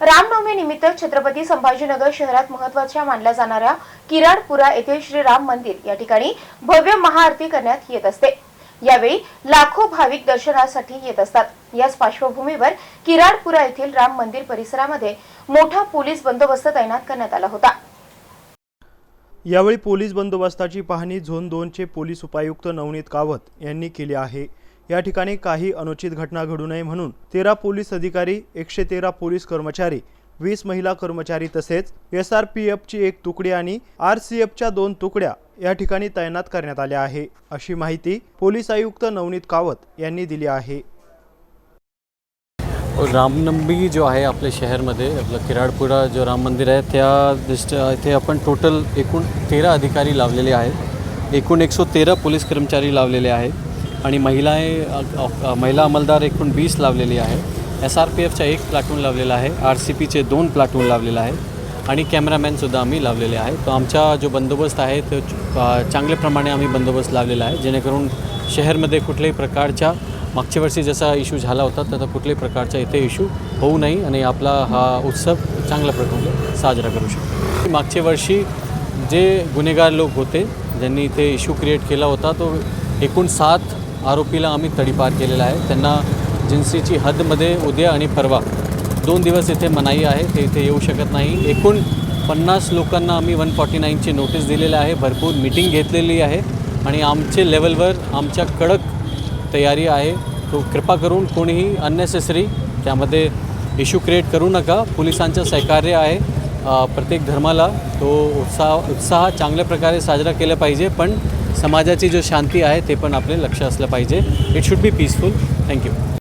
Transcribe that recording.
रामनवमी निमित्त छत्रपती संभाजीनगर शहरात महत्त्वाच्या मानल्या जाणाऱ्या किराडपुरा येथील श्री राम मंदिर या ठिकाणी भव्य महाआरती करण्यात येत असते. यावेळी लाखो भाविक दर्शनासाठी येत असतात. याच पार्श्वभूमीवर किराडपुरा येथील राम मंदिर परिसरामध्ये मोठा पोलीस बंदोबस्त तैनात करण्यात आला होता. यावेळी पोलीस बंदोबस्ताची पाहणी झोन दोनचे पोलीस उपायुक्त नवनीत कावत यांनी केली आहे. या ठिकाणी काही अनुचित घटना घडू नये म्हणून तेरा पोलीस अधिकारी एकशे तेरा पोलीस कर्मचारी वीस महिला कर्मचारी तसेच एस आर पी एफची एक तुकडी आणि आर सी एफच्या दोन तुकड्या या ठिकाणी तैनात करण्यात आल्या आहे. अशी माहिती पोलीस आयुक्त नवनीत कावत यांनी दिली आहे. रामनवमी जो आहे आपल्या शहरमध्ये आपलं किराडपुरा जो राम मंदिर आहे त्या दृष्ट इथे आपण टोटल एकूण तेरा अधिकारी लावलेले आहेत. एकूण एकशे तेरा पोलीस कर्मचारी लावलेले आहेत. आणि महिला महिला अंमलदार एकूण वीस लावलेली आहे. एस आर पी एफचा एक प्लाटून लावलेला आहे. आर सी पीचे दोन प्लाटून लावलेला आहे. आणि कॅमेरामॅनसुद्धा आम्ही लावलेले आहे. तो आमचा जो बंदोबस्त आहे तो चांगल्याप्रमाणे आम्ही बंदोबस्त लावलेला आहे. जेणेकरून शहरमध्ये कुठल्याही प्रकारच्या मागच्या वर्षी जसा इश्यू झाला होता तसा कुठल्याही प्रकारचा इथे इशू होऊ नये आणि आपला हा उत्सव चांगल्या प्रकारे साजरा करू शकतो. मागच्या वर्षी जे गुन्हेगार लोक होते ज्यांनी इथे इश्यू क्रिएट केला होता तो एकूण सात आरोपीला आम्ही तडीपार केलेला आहे. त्यांना जिन्सीची हदमध्ये उद्या आणि परवा दोन दिवस इथे मनाई आहे. ते इथे येऊ शकत नाही. एकूण पन्नास लोकांना आम्ही वन फॉर्टी नाईनची नोटीस दिलेली आहे. भरपूर मिटिंग घेतलेली आहे. आणि आमचे लेवलवर आमच्या कडक तयारी आहे. तो कृपा करून कोणीही अननेसेसरी त्यामध्ये इश्यू क्रिएट करू नका. पोलिसांचं सहकार्य आहे. प्रत्येक धर्माला तो उत्साह उत्साह चांगल्या प्रकारे साजरा केला पाहिजे. पण समाजाची जो शांती आहे ते पण आपले लक्ष असलं पाहिजे. It should be peaceful thank you